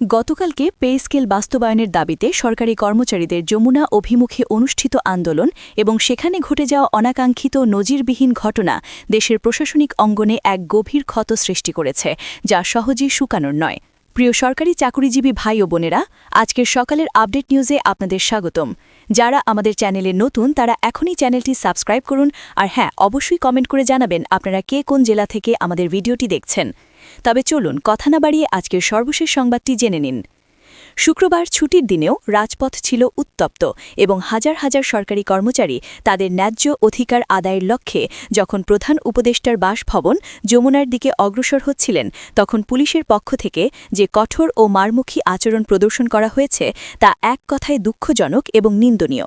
গতকালকে pay scale বাস্তবায়নের দাবিতে সরকারি কর্মচারীদের যমুনা অভিমুখে অনুষ্ঠিত আন্দোলন এবং সেখানে ঘটে যাওয়া অনাকাঙ্ক্ষিত নজিরবিহীন ঘটনা দেশের প্রশাসনিক অঙ্গনে এক গভীর ক্ষত সৃষ্টি করেছে, যা সহজেই শুকানোর নয়। প্রিয় সরকারি চাকুরিজীবী ভাই ও বোনেরা, আজকের সকালের আপডেট নিউজে আপনাদের স্বাগতম। যারা আমাদের চ্যানেলে নতুন, তারা এখনই চ্যানেলটি সাবস্ক্রাইব করুন আর হ্যাঁ অবশ্যই কমেন্ট করে জানাবেন আপনারা কে কোন জেলা থেকে আমাদের ভিডিওটি দেখছেন। তবে চলুন কথা না বাড়িয়ে আজকের সর্বশেষ সংবাদটি জেনে নিন। শুক্রবার ছুটির দিনেও রাজপথ ছিল উত্তপ্ত এবং হাজার হাজার সরকারি কর্মচারী তাদের ন্যায্য অধিকার আদায়ের লক্ষ্যে যখন প্রধান উপদেষ্টার বাসভবন যমুনার দিকে অগ্রসর হচ্ছিলেন, তখন পুলিশের পক্ষ থেকে যে কঠোর ও মারমুখী আচরণ প্রদর্শন করা হয়েছে তা এক কথায় দুঃখজনক এবং নিন্দনীয়।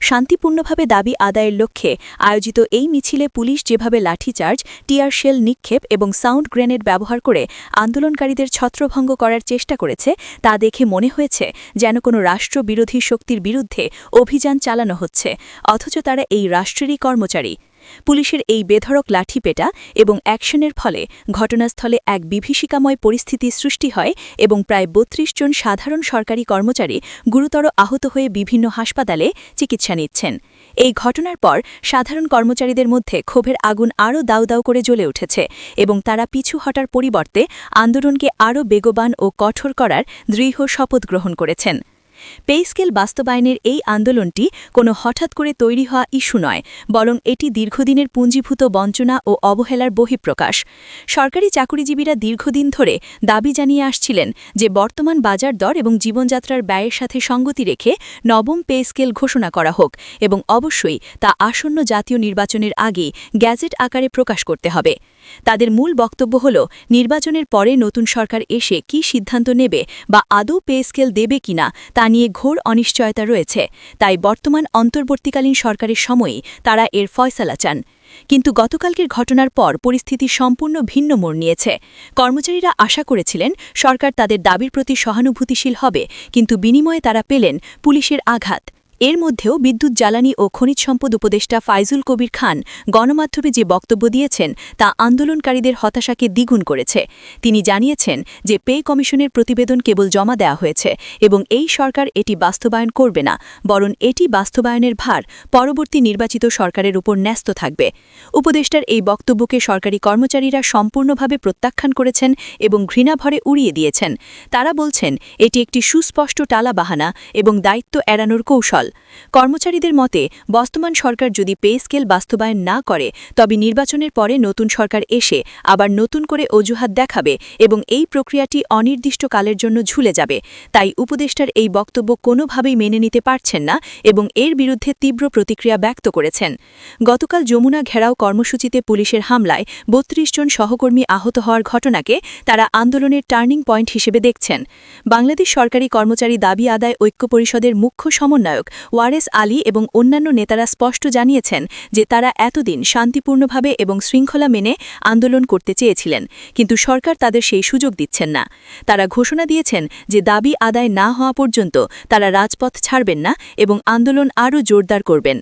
শান্তিপূর্ণভাবে দাবি আদায়ের লক্ষ্যে আয়োজিত এই মিছিলে পুলিশ যেভাবে লাঠিচার্জ, টিয়ার শেল নিক্ষেপ এবং সাউন্ড গ্রেনেড ব্যবহার করে আন্দোলনকারীদের ছত্রভঙ্গ করার চেষ্টা করেছে, তা দেখে মনে হয়েছে যেন কোনো রাষ্ট্রবিরোধী শক্তির বিরুদ্ধে অভিযান চালানো হচ্ছে, অথচ তারা এই রাষ্ট্রেরই কর্মচারী। পুলিশের এই বেধড়ক লাঠিপেটা এবং অ্যাকশনের ফলে ঘটনাস্থলে এক বিভীষিকাময় পরিস্থিতি সৃষ্টি হয় এবং প্রায় বত্রিশ জন সাধারণ সরকারি কর্মচারী গুরুতর আহত হয়ে বিভিন্ন হাসপাতালে চিকিৎসা নিচ্ছেন। এই ঘটনার পর সাধারণ কর্মচারীদের মধ্যে ক্ষোভের আগুন আরও দাউ দাউ করে জ্বলে উঠেছে এবং তারা পিছু হটার পরিবর্তে আন্দোলনকে আরও বেগবান ও কঠোর করার দৃঢ় শপথ গ্রহণ করেছেন। পে স্কেল বাস্তবায়নের এই আন্দোলনটি কোনো হঠাৎ করে তৈরি হওয়া ইস্যু নয়, বরং এটি দীর্ঘদিনের পুঞ্জীভূত বঞ্চনা ও অবহেলার বহিঃপ্রকাশ। সরকারি চাকুরিজীবীরা দীর্ঘদিন ধরে দাবি জানিয়ে আসছিলেন যে বর্তমান বাজার দর এবং জীবনযাত্রার ব্যয়ের সাথে সঙ্গতি রেখে নবম পে স্কেল ঘোষণা করা হোক এবং অবশ্যই তা আসন্ন জাতীয় নির্বাচনের আগে গ্যাজেট আকারে প্রকাশ করতে হবে। তাদের মূল বক্তব্য হল, নির্বাচনের পরে নতুন সরকার এসে কি সিদ্ধান্ত নেবে বা আদৌ পে স্কেল দেবে কিনা তা নিয়ে ঘোর অনিশ্চয়তা রয়েছে। তাই বর্তমান অন্তর্বর্তীকালীন সরকারের সময়েই তারা এর ফয়সালা চান। কিন্তু গতকালকের ঘটনার পর পরিস্থিতি সম্পূর্ণ ভিন্ন মোড় নিয়েছে। কর্মচারীরা আশা করেছিলেন, সরকার তাদের দাবির প্রতি সহানুভূতিশীল হবে, কিন্তু বিনিময়ে তারা পেলেন পুলিশের আঘাত। এর মধ্যেও বিদ্যুৎ জ্বালানি ও খনিজ সম্পদ উপদেষ্টা ফাইজুল কবির খান গণমাধ্যমে যে বক্তব্য দিয়েছেন, তা আন্দোলনকারীদের হতাশাকে দ্বিগুণ করেছে। তিনি জানিয়েছেন যে পে কমিশনের প্রতিবেদন কেবল জমা দেওয়া হয়েছে এবং এই সরকার এটি বাস্তবায়ন করবে না, বরং এটি বাস্তবায়নের ভার পরবর্তী নির্বাচিত সরকারের উপর ন্যস্ত থাকবে। উপদেষ্টার এই বক্তব্যকে সরকারি কর্মচারীরা সম্পূর্ণভাবে প্রত্যাখ্যান করেছেন এবং ঘৃণাভরে উড়িয়ে দিয়েছেন। তারা বলছেন, এটি একটি সুস্পষ্ট টালা বাহানা এবং দায়িত্ব এড়ানোর কৌশল। কর্মচারীদের মতে, বর্তমান সরকার যদি পে স্কেল বাস্তবায়ন না করে, তবে নির্বাচনের পরে নতুন সরকার এসে আবার নতুন করে অজুহাত দেখাবে এবং এই প্রক্রিয়াটি অনির্দিষ্টকালের জন্য ঝুলে যাবে। তাই উপদেষ্টার এই বক্তব্য কোনোভাবেই মেনে নিতে পারছেন না এবং এর বিরুদ্ধে তীব্র প্রতিক্রিয়া ব্যক্ত করেছেন। গতকাল যমুনা ঘেরাও কর্মসূচিতে পুলিশের হামলায় বত্রিশ জন সহকর্মী আহত হওয়ার ঘটনাকে তারা আন্দোলনের টার্নিং পয়েন্ট হিসেবে দেখছেন। বাংলাদেশ সরকারি কর্মচারী দাবি আদায় ঐক্য পরিষদের মুখ্য সমন্বয়ক ওয়ারেস আলী এবং অন্যান্য নেতারা স্পষ্ট জানিয়েছেন যে তারা এতদিন শান্তিপূর্ণভাবে এবং শৃঙ্খলা মেনে আন্দোলন করতে চেয়েছিলেন, কিন্তু সরকার তাদের সেই সুযোগ দিচ্ছেন না। তারা ঘোষণা দিয়েছেন যে দাবি আদায় না হওয়া পর্যন্ত তারা রাজপথ ছাড়বেন না এবং আন্দোলন আরও জোরদার করবেন।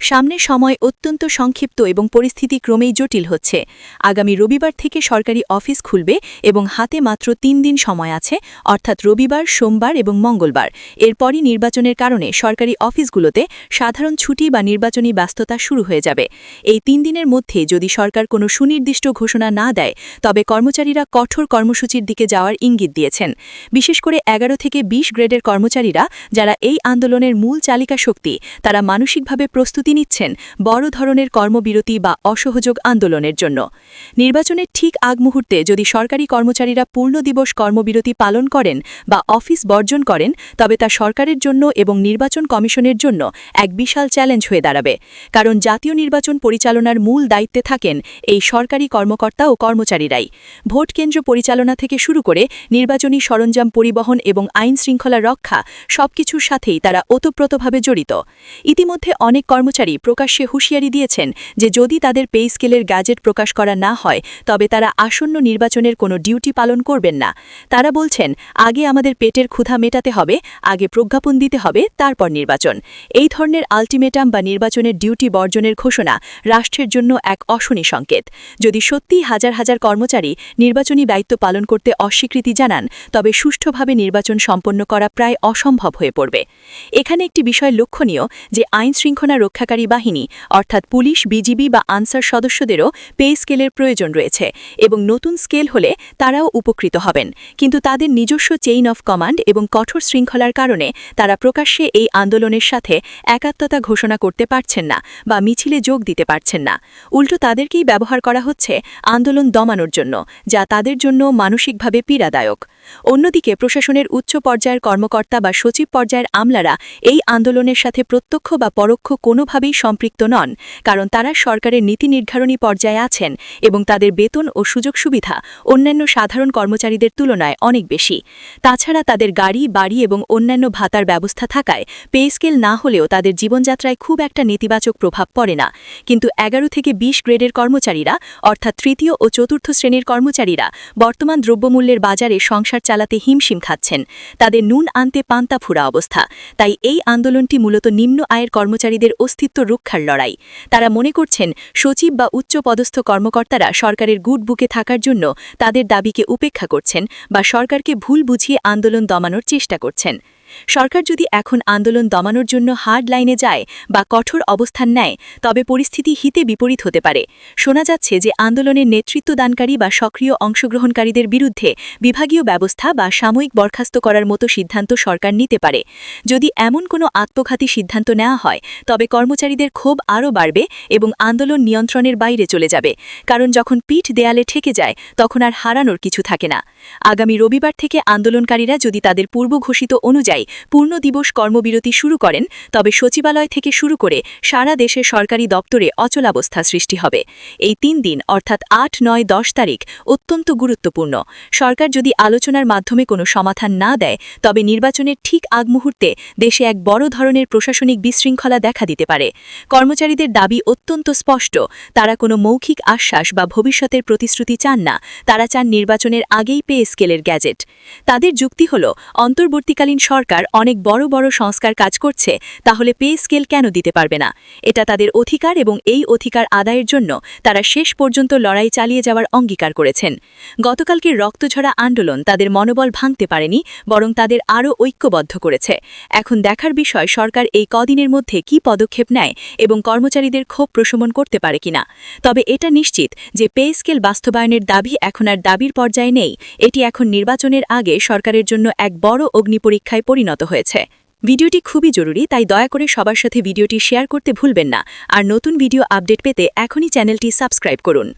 সামনের সময় অত্যন্ত সংক্ষিপ্ত এবং পরিস্থিতি ক্রমেই জটিল হচ্ছে। আগামী রবিবার থেকে সরকারি অফিস খুলবে এবং হাতে মাত্র তিন দিন সময় আছে, অর্থাৎ রবিবার, সোমবার এবং মঙ্গলবার। এরপরই নির্বাচনের কারণে সরকারি অফিসগুলোতে সাধারণ ছুটি বা নির্বাচনী ব্যস্ততা শুরু হয়ে যাবে। এই তিন দিনের মধ্যে যদি সরকার কোনো সুনির্দিষ্ট ঘোষণা না দেয়, তবে কর্মচারীরা কঠোর কর্মসূচির দিকে যাওয়ার ইঙ্গিত দিয়েছেন। বিশেষ করে এগারো থেকে ২০ গ্রেডের কর্মচারীরা, যারা এই আন্দোলনের মূল চালিকা শক্তি তারা মানসিকভাবে প্রস্তুত প্রস্তুতি নিচ্ছেন বড় ধরনের কর্মবিরতি বা অসহযোগ আন্দোলনের জন্য। নির্বাচনের ঠিক আগ মুহূর্তে যদি সরকারি কর্মচারীরা পূর্ণ দিবস কর্মবিরতি পালন করেন বা অফিস বর্জন করেন, তবে তা সরকারের জন্য এবং নির্বাচন কমিশনের জন্য এক বিশাল চ্যালেঞ্জ হয়ে দাঁড়াবে। কারণ জাতীয় নির্বাচন পরিচালনার মূল দায়িত্বে থাকেন এই সরকারি কর্মকর্তা ও কর্মচারীরাই। ভোট কেন্দ্র পরিচালনা থেকে শুরু করে নির্বাচনী সরঞ্জাম পরিবহন এবং আইন শৃঙ্খলা রক্ষা সবকিছুর সাথেই তারা ওতপ্রোতভাবে জড়িত। ইতিমধ্যে অনেক কর্ম কর্মচারী প্রকাশ্যে হুঁশিয়ারি দিয়েছেন যে যদি তাদের পে স্কেলের গ্যাজেট প্রকাশ করা না হয়, তবে তারা আসন্ন নির্বাচনের কোনো ডিউটি পালন করবেন না। তারা বলছেন, আগে আমাদের পেটের ক্ষুধা মেটাতে হবে, আগে প্রজ্ঞাপন দিতে হবে, তারপর নির্বাচন। এই ধরনের আলটিমেটাম বা নির্বাচনের ডিউটি বর্জনের ঘোষণা রাষ্ট্রের জন্য এক অশনি সংকেত। যদি সত্যি হাজার হাজার কর্মচারী নির্বাচনী দায়িত্ব পালন করতে অস্বীকৃতি জানান, তবে সুষ্ঠুভাবে নির্বাচন সম্পন্ন করা প্রায় অসম্ভব হয়ে পড়বে। এখানে একটি বিষয় লক্ষণীয় যে আইন শৃঙ্খলা রক্ষাকারী বাহিনী, অর্থাৎ পুলিশ, বিজিবি বা আনসার সদস্যদেরও পে স্কেলের প্রয়োজন রয়েছে এবং নতুন স্কেল হলে তারাও উপকৃত হবেন। কিন্তু তাদের নিজস্ব চেইন অফ কমান্ড এবং কঠোর শৃঙ্খলার কারণে তারা প্রকাশ্যে এই আন্দোলনের সাথে একাত্মতা ঘোষণা করতে পারছেন না বা মিছিলে যোগ দিতে পারছেন না। উল্টো তাদেরকেই ব্যবহার করা হচ্ছে আন্দোলন দমানোর জন্য, যা তাদের জন্য মানসিকভাবে পীড়াদায়ক। অন্যদিকে প্রশাসনের উচ্চ পর্যায়ের কর্মকর্তা বা সচিব পর্যায়ের আমলারা এই আন্দোলনের সাথে প্রত্যক্ষ বা পরোক্ষ কোনোভাবেই সম্পৃক্ত নন, কারণ তারা সরকারের নীতি নির্ধারণী পর্যায়ে আছেন এবং তাদের বেতন ও সুযোগ সুবিধা অন্যান্য সাধারণ কর্মচারীদের তুলনায় অনেক বেশি। তাছাড়া তাদের গাড়ি, বাড়ি এবং অন্যান্য ভাতার ব্যবস্থা থাকায় পে স্কেল না হলেও তাদের জীবনযাত্রায় খুব একটা নেতিবাচক প্রভাব পড়ে না। কিন্তু এগারো থেকে ২০ গ্রেডের কর্মচারীরা, অর্থাৎ তৃতীয় ও চতুর্থ শ্রেণির কর্মচারীরা, বর্তমান দ্রব্যমূল্যের বাজারে সংসার চালাতে হিমশিম খাচ্ছেন। তাদের নুন আনতে পান্তা ফুরা অবস্থা। তাই এই আন্দোলনটি মূলত নিম্ন আয়ের কর্মচারীদের অস্তিত্ব রক্ষার লড়াই। তারা মনে করছেন, সচিব বা উচ্চ পদস্থ কর্মকর্তারা সরকারের গুড বুকে থাকার জন্য তাদের দাবিকে উপেক্ষা করছেন বা সরকারকে ভুল বুঝিয়ে আন্দোলন দমানোর চেষ্টা করছেন। সরকার যদি এখন আন্দোলন দমানোর জন্য হার্ড লাইনে যায় বা কঠোর অবস্থান নেয়, তবে পরিস্থিতি হিতে বিপরীত হতে পারে। শোনা যাচ্ছে যে আন্দোলনের নেতৃত্বদানকারী বা সক্রিয় অংশগ্রহণকারীদের বিরুদ্ধে বিভাগীয় ব্যবস্থা বা সাময়িক বরখাস্ত করার মতো সিদ্ধান্ত সরকার নিতে পারে। যদি এমন কোনো আত্মঘাতী সিদ্ধান্ত নেওয়া হয়, তবে কর্মচারীদের ক্ষোভ আরও বাড়বে এবং আন্দোলন নিয়ন্ত্রণের বাইরে চলে যাবে। কারণ যখন পিঠ দেয়ালে ঠেকে যায়, তখন আর হারানোর কিছু থাকে না। আগামী রবিবার থেকে আন্দোলনকারীরা যদি তাদের পূর্ব ঘোষিত অনুযায়ী পূর্ণ দিবস কর্মবিরতি শুরু করেন, তবে সচিবালয় থেকে শুরু করে সারা দেশে সরকারি দপ্তরে অচলাবস্থা সৃষ্টি হবে। এই তিন দিন, অর্থাৎ আট, নয়, দশ তারিখ, অত্যন্ত গুরুত্বপূর্ণ। সরকার যদি আলোচনার মাধ্যমে কোনো সমাধান না দেয়, তবে নির্বাচনের ঠিক আগ মুহূর্তে দেশে এক বড় ধরনের প্রশাসনিক বিশৃঙ্খলা দেখা দিতে পারে। কর্মচারীদের দাবি অত্যন্ত স্পষ্ট, তারা কোনো মৌখিক আশ্বাস বা ভবিষ্যতের প্রতিশ্রুতি চান না, তারা চান নির্বাচনের আগেই পে স্কেলের গ্যাজেট। তাদের যুক্তি হল, অন্তর্বর্তীকালীন সরকার অনেক বড় বড় সংস্কার কাজ করছে, তাহলে পে স্কেল কেন দিতে পারবে না? এটা তাদের অধিকার এবং এই অধিকার আদায়ের জন্য তারা শেষ পর্যন্ত লড়াই চালিয়ে যাওয়ার অঙ্গীকার করেছেন। গতকালকের রক্তঝরা আন্দোলন তাদের মনোবল ভাঙতে পারেনি, বরং তাদের আরও ঐক্যবদ্ধ করেছে। এখন দেখার বিষয়, সরকার এই কদিনের মধ্যে কি পদক্ষেপ নেয় এবং কর্মচারীদের ক্ষোভ প্রশমন করতে পারে কিনা? তবে এটা নিশ্চিত যে পে স্কেল বাস্তবায়নের দাবি এখন আর দাবির পর্যায়ে নেই। এটি এখন নির্বাচনের আগে সরকারের জন্য এক বড় অগ্নিপরীক্ষায় পরিণত হয়েছে। ভিডিওটি খুবই জরুরি, তাই দয়া করে সবার সাথে ভিডিওটি শেয়ার করতে ভুলবেন না। আর নতুন ভিডিও আপডেট পেতে এখনই চ্যানেলটি সাবস্ক্রাইব করুন।